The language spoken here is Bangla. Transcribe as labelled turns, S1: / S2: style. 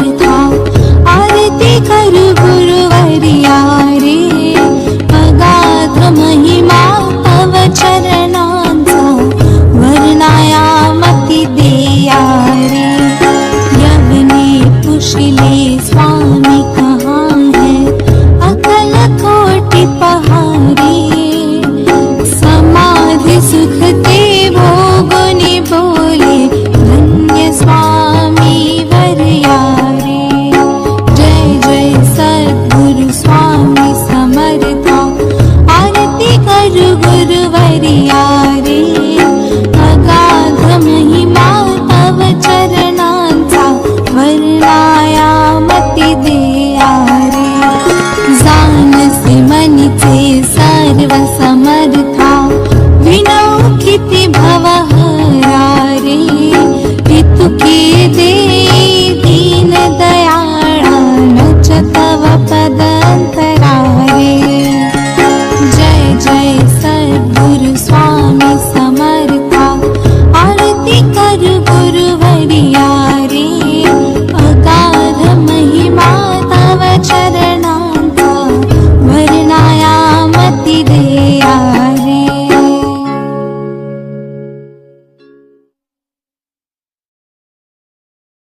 S1: करता आरती कर வசம்